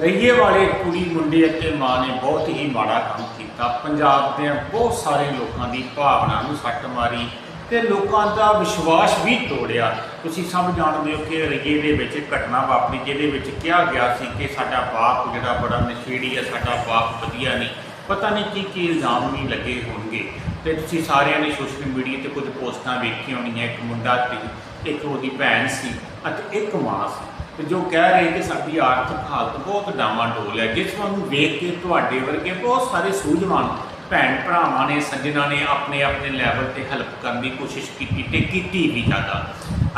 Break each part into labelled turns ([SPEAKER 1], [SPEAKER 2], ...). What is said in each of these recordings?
[SPEAKER 1] ਰਈਏ ਵਾਲੇ ਕੁੜੀ ਮੁੰਡੇ ਅਤੇ ਮਾਂ ਨੇ ਬਹੁਤ ਹੀ ਮਾੜਾ ਕੰਮ ਕੀਤਾ। ਪੰਜਾਬ ਦੇ ਬਹੁਤ ਸਾਰੇ ਲੋਕਾਂ ਦੀ ਭਾਵਨਾ ਨੂੰ ਸੱਟ ਮਾਰੀ ਤੇ ਲੋਕਾਂ ਦਾ ਵਿਸ਼ਵਾਸ ਵੀ ਤੋੜਿਆ। ਤੁਸੀਂ ਸਭ ਜਾਣਦੇ ਹੋ ਕਿ ਰਈਏ ਦੇ ਵਿੱਚ ਘਟਨਾ ਵਾਪਰੀ, ਜਿਹਦੇ ਵਿੱਚ ਕਿਹਾ ਗਿਆ ਸੀ ਕਿ ਸਾਡਾ ਬਾਪ ਜਿਹੜਾ ਬੜਾ ਨਸ਼ੇੜੀ ਹੈ, ਸਾਡਾ ਬਾਪ ਵਧੀਆ ਨਹੀਂ। ਪਤਾ ਨਹੀਂ ਕੀ ਕੀ ਇਲਜ਼ਾਮ ਨਹੀਂ ਲੱਗੇ ਹੋਣਗੇ। ਤੇ ਤੁਸੀਂ ਸਾਰਿਆਂ ਨੇ ਸੋਸ਼ਲ ਮੀਡੀਆ ਤੇ ਕੁਝ ਪੋਸਟਾਂ ਵੇਖੀਆਂ ਹੋਣੀਆਂ, ਇੱਕ ਮੁੰਡਾ ਤੇ ਇੱਕ ਉਹਦੀ ਭੈਣ ਸੀ ਅਤੇ ਇੱਕ ਮਾਂ ਸੀ। ਤੇ ਜੋ ਕਹਿ ਰਹੇ ਕਿ ਸਾਡੀ ਆਰਥਿਕ ਹਾਲਤ ਬਹੁਤ ਡਾਮਾਡੋਲ ਹੈ, ਜਿਸ ਨੂੰ ਵੇਖ ਕੇ ਤੁਹਾਡੇ ਵਰਗੇ ਬਹੁਤ ਸਾਰੇ ਸੂਝਵਾਨ ਭੈਣ ਭਰਾਵਾਂ ਨੇ, ਸੱਜਣਾ ਨੇ ਆਪਣੇ ਆਪਣੇ ਲੈਵਲ ਤੇ ਹੈਲਪ ਕਰਨ ਦੀ ਕੋਸ਼ਿਸ਼ ਕੀਤੀ ਤੇ ਕੀਤੀ ਵੀ ਜ਼ਿਆਦਾ।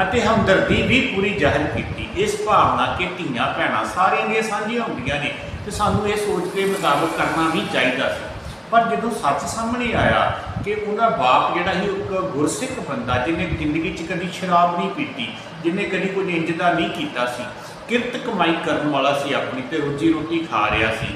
[SPEAKER 1] ਅਤੇ ਹਮਦਰਦੀ ਵੀ ਪੂਰੀ ਜ਼ਾਹਿਰ ਕੀਤੀ। ਇਸ ਭਾਵਨਾ ਕਿ ਧੀਆਂ ਭੈਣਾਂ ਸਾਰਿਆਂ ਦੀਆਂ ਸਾਂਝੀਆਂ ਹੁੰਦੀਆਂ ਨੇ ਤੇ ਸਾਨੂੰ ਇਹ ਸੋਚ ਕੇ ਮੁਤਾਬਕ ਕਰਨਾ ਵੀ ਚਾਹੀਦਾ ਸੀ। ਪਰ ਜਦੋਂ ਸੱਚ ਸਾਹਮਣੇ ਆਇਆ ਕਿ ਉਹਦਾ ਬਾਪ ਜਿਹੜਾ ਸੀ, ਉਹ ਇੱਕ ਗੁਰਸਿੱਖ ਬੰਦਾ ਜਿਹਨੇ ਜ਼ਿੰਦਗੀ 'ਚ ਕਦੀ ਸ਼ਰਾਬ ਨਹੀਂ ਪੀਤੀ, ਜਿਹਨੇ ਕਦੀ ਕੁਝ ਇੰਜ ਦਾ ਨਹੀਂ ਕੀਤਾ ਸੀ। ਕਿਰਤ ਕਮਾਈ ਕਰਨ ਵਾਲਾ ਸੀ ਆਪਣੀ ਤੇ ਰੋਜੀ ਰੋਟੀ ਖਾ ਰਿਹਾ ਸੀ।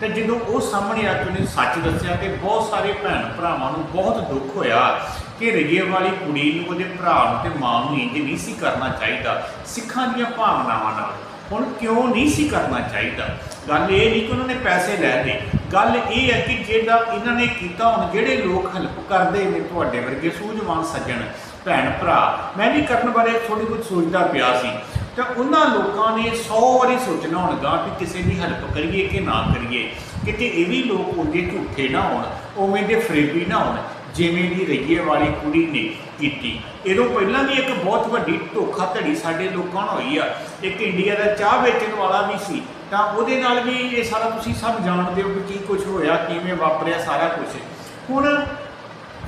[SPEAKER 1] ਤੇ ਜਦੋਂ ਉਹ ਸਾਹਮਣੇ ਆ ਕੇ ਉਹਨੇ ਸੱਚ ਦੱਸਿਆ ਤੇ ਬਹੁਤ ਸਾਰੇ ਭੈਣ ਭਰਾਵਾਂ ਨੂੰ ਬਹੁਤ ਦੁੱਖ ਹੋਇਆ ਕਿ ਰਈਏ ਵਾਲੀ ਕੁੜੀ ਨੂੰ ਉਹਦੇ ਭਰਾ ਨੂੰ ਤੇ ਮਾਂ ਨੂੰ ਇੰਜ ਨਹੀਂ ਸੀ ਕਰਨਾ ਚਾਹੀਦਾ, ਸਿੱਖਾਂ ਦੀਆਂ ਭਾਵਨਾਵਾਂ ਨਾਲ। ਹੁਣ ਕਿਉਂ ਨਹੀਂ ਸੀ ਕਰਨਾ ਚਾਹੀਦਾ? ਗੱਲ ਇਹ ਨਹੀਂ ਕਿ ਉਹਨਾਂ ਨੇ ਪੈਸੇ ਲੈ ਲਏ। ਗੱਲ ਇਹ ਹੈ ਕਿ ਜਿਹੜਾ ਇਹਨਾਂ ਨੇ ਕੀਤਾ, ਹੁਣ ਜਿਹੜੇ ਲੋਕ ਹੈਲਪ ਕਰਦੇ ਨੇ ਤੁਹਾਡੇ ਵਰਗੇ ਸੂਝਵਾਨ ਸੱਜਣ, ਭੈਣ ਭਰਾ, ਮੈਂ ਵੀ ਕਰਨ ਬਾਰੇ ਥੋੜੀ ਕੁਝ ਸੋਚਦਾ ਪਿਆ ਸੀ। ਤਾਂ ਉਹਨਾਂ ਲੋਕਾਂ ਨੇ 100 ਵਾਰੀ ਸੋਚਣਾ ਹੋਣਗਾ ਕਿ ਕਿਸੇ ਦੀ ਹੈਲਪ ਕਰੀਏ ਕਿ ਨਾ ਕਰੀਏ, ਕਿਤੇ ਇਹ ਵੀ ਲੋਕ ਉਹਦੇ ਝੂਠੇ ਨਾ ਹੋਣ, ਉਵੇਂ ਦੇ ਫਰੇਬੀ ਨਾ ਹੋਣ। ਜਿਵੇਂ ਦੀ ਰਈਏ ਵਾਲੀ ਕੁੜੀ ਨੇ ਕੀਤੀ। ਇਹਦੋਂ ਪਹਿਲਾਂ ਵੀ ਇੱਕ ਬਹੁਤ ਵੱਡੀ ਧੋਖਾਧੜੀ ਸਾਡੇ ਲੋਕਾਂ ਨਾਲ ਹੋਈ ਆ। ਇੱਕ ਇੰਡੀਆ ਦਾ ਚਾਹ ਵੇਚਣ ਵਾਲਾ ਵੀ ਸੀ। ਤਾਂ ਉਹਦੇ ਨਾਲ ਵੀ ਇਹ ਸਾਰਾ ਤੁਸੀਂ ਸਭ ਜਾਣਦੇ ਹੋ ਕਿ ਕੀ ਕੁਝ ਹੋਇਆ, ਕਿਵੇਂ ਵਾਪਰਿਆ ਸਾਰਾ ਕੁਝ ਹੁਣ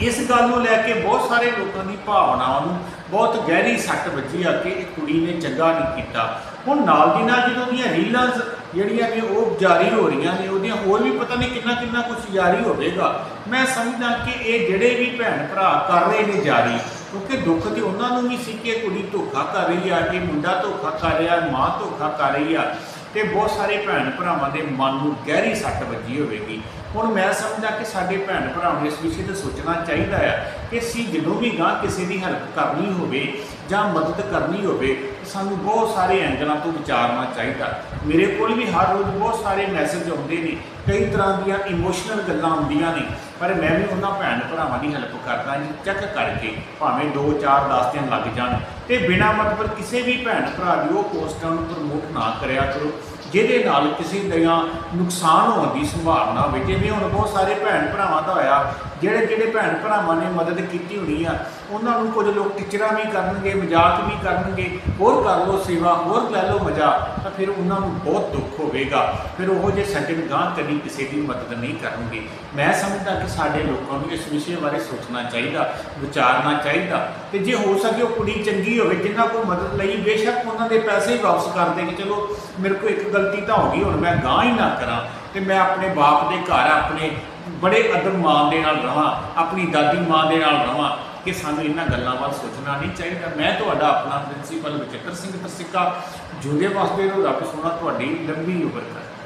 [SPEAKER 1] ਇਸ ਗੱਲ ਨੂੰ ਲੈ ਕੇ ਬਹੁਤ ਸਾਰੇ ਲੋਕਾਂ ਦੀ ਭਾਵਨਾਵਾਂ ਨੂੰ ਬਹੁਤ ਗਹਿਰੀ ਸੱਟ ਵੱਜੀ ਆ ਕਿ ਇਹ ਕੁੜੀ ਨੇ ਚੰਗਾ ਨਹੀਂ ਕੀਤਾ। ਹੁਣ ਨਾਲ ਦੀ ਨਾਲ ਜਦੋਂ ਦੀਆਂ ਰੀਲਾਂ ਜਿਹੜੀਆਂ ਨੇ ਉਹ ਜਾਰੀ ਹੋ ਰਹੀਆਂ ਨੇ, ਉਹਦੀਆਂ ਹੋਰ ਵੀ ਪਤਾ ਨਹੀਂ ਕਿੰਨਾ ਕਿੰਨਾ ਕੁਝ ਜਾਰੀ ਹੋਵੇਗਾ। ਮੈਂ ਸਮਝਦਾ ਕਿ ਇਹ ਜਿਹੜੇ ਵੀ ਭੈਣ ਭਰਾ ਕਰ ਰਹੇ ਨੇ ਜਾਰੀ, ਕਿਉਂਕਿ ਦੁੱਖ ਤੇ ਉਹਨਾਂ ਨੂੰ ਵੀ ਸੀ ਕਿ ਕੁੜੀ ਧੋਖਾ ਕਰ ਰਹੀ ਆ, ਕਿ ਮੁੰਡਾ ਧੋਖਾ ਕਰ ਰਿਹਾ, ਮਾਂ ਧੋਖਾ ਕਰ ਰਹੀ ਆ। ਤੇ ਬਹੁਤ ਸਾਰੇ ਭੈਣ ਭਰਾਵਾਂ ਦੇ ਮਨ ਨੂੰ ਗਹਿਰੀ ਸੱਟ ਵੱਜੀ ਹੋਵੇਗੀ। ਹੁਣ ਮੈਂ ਸਮਝਦਾ ਕਿ ਸਾਡੇ ਭੈਣ ਭਰਾਵਾਂ ਨੂੰ ਇਸ ਵਿਸ਼ੇ ਤੇ ਸੋਚਣਾ ਚਾਹੀਦਾ ਹੈ ਕਿ ਅਸੀਂ ਜਦੋਂ ਵੀ ਗਾਂ ਕਿਸੇ ਦੀ ਹੈਲਪ ਕਰਨੀ ਹੋਵੇ ਜਾਂ ਮਦਦ ਕਰਨੀ ਹੋਵੇ, ਸਾਨੂੰ ਬਹੁਤ ਸਾਰੇ ਐਂਗਲਾਂ ਤੋਂ ਵਿਚਾਰਨਾ ਚਾਹੀਦਾ। ਮੇਰੇ ਕੋਲ ਵੀ ਹਰ ਰੋਜ਼ ਬਹੁਤ ਸਾਰੇ ਮੈਸੇਜ ਆਉਂਦੇ ਨੇ, ਕਈ ਤਰ੍ਹਾਂ ਦੀਆਂ ਇਮੋਸ਼ਨਲ ਗੱਲਾਂ ਆਉਂਦੀਆਂ ਨੇ, ਪਰ ਮੈਂ ਵੀ ਉਹਨਾਂ ਭੈਣ ਭਰਾਵਾਂ ਦੀ ਹੈਲਪ ਕਰਦਾ ਜੀ ਚੈੱਕ ਕਰਕੇ ਭਾਵੇਂ 2 4 10 ਦਿਨ ਲੱਗ ਜਾਣ। ਤੇ ਬਿਨਾਂ ਮਤਲਬ ਕਿਸੇ ਵੀ ਭੈਣ ਭਰਾ ਦੀ ਉਹ ਪੋਸਟਾਂ ਨੂੰ ਪ੍ਰਮੋਟ ਨਾ ਕਰਿਆ ਕਰੋ। ਜਿਹਦੇ ਨਾਲ ਕਿਸੇ ਦੀਆਂ ਨੁਕਸਾਨ ਹੋਣ ਦੀ ਸੰਭਾਵਨਾ ਹੋਵੇ ਜਿਵੇਂ ਹੁਣ ਬਹੁਤ ਸਾਰੇ ਭੈਣ ਭਰਾਵਾਂ ਦਾ ਹੋਇਆ ਜਿਹੜੇ ਜਿਹੜੇ ਭੈਣ ਭਰਾਵਾਂ ਨੇ ਮਦਦ ਕੀਤੀ ਹੋਣੀ ਆ, ਉਹਨਾਂ ਨੂੰ ਕੁਝ ਲੋਕ ਟੀਚਰਾਂ ਵੀ ਕਰਨਗੇ, ਮਜ਼ਾਕ ਵੀ ਕਰਨਗੇ, ਹੋਰ ਕਰ ਲਓ ਸੇਵਾ, ਹੋਰ ਲੈ ਲਓ ਮਜ਼ਾ, ਤਾਂ ਫਿਰ ਉਹਨਾਂ ਨੂੰ ਬਹੁਤ ਦੁੱਖ ਹੋਵੇਗਾ। ਫਿਰ ਉਹ ਜੇ ਸੱਜਣ ਗਾਂ ਕਦੀ ਕਿਸੇ ਦੀ ਮਦਦ ਨਹੀਂ ਕਰਨਗੇ। ਮੈਂ ਸਮਝਦਾ ਕਿ ਸਾਡੇ ਲੋਕਾਂ ਨੂੰ ਇਸ ਵਿਸ਼ੇ ਬਾਰੇ ਸੋਚਣਾ ਚਾਹੀਦਾ, ਵਿਚਾਰਨਾ ਚਾਹੀਦਾ, ਤੇ ਜੇ ਹੋ ਸਕੇ ਉਹ ਕੁੜੀ ਚੰਗੀ ਹੋਵੇ ਜਿਨ੍ਹਾਂ ਕੋਲ ਮਦਦ ਲਈ, ਬੇਸ਼ੱਕ ਉਹਨਾਂ ਦੇ ਪੈਸੇ ਹੀ ਵਾਪਸ ਕਰ ਦੇ ਕਿ ਚਲੋ ਮੇਰੇ ਕੋਲ ਇੱਕ ਗਲਤੀ ਤਾਂ ਹੋ ਗਈ, ਹੁਣ ਮੈਂ ਗਾਂ ਹੀ ਨਾ ਕਰਾਂ, ਤੇ ਮੈਂ ਆਪਣੇ ਬਾਪ ਦੇ ਘਰ, ਆਪਣੇ ਬੜੇ ਅਦਬ ਮਾਨ ਦੇ ਨਾਲ ਰਵਾਂ ਆਪਣੀ ਦਾਦੀ ਮਾਂ ਦੇ ਨਾਲ ਰਵਾਂ ਕਿ ਸਾਨੂੰ ਇਹਨਾਂ ਗੱਲਾਂ ਵੱਲ ਸੋਚਣਾ ਨਹੀਂ ਚਾਹੀਦਾ। ਮੈਂ ਤੁਹਾਡਾ ਆਪਣਾ ਪ੍ਰਿੰਸੀਪਲ ਬਚਿੱਤਰ ਸਿੰਘ ਤਸਿੱਕਾ ਜੁਦੇ ਵਾਸਤੇ ਰੱਬ ਸੋਨਾ ਤੁਹਾਡੀ ਲੰਬੀ ਉਮਰ ਕਰੇ।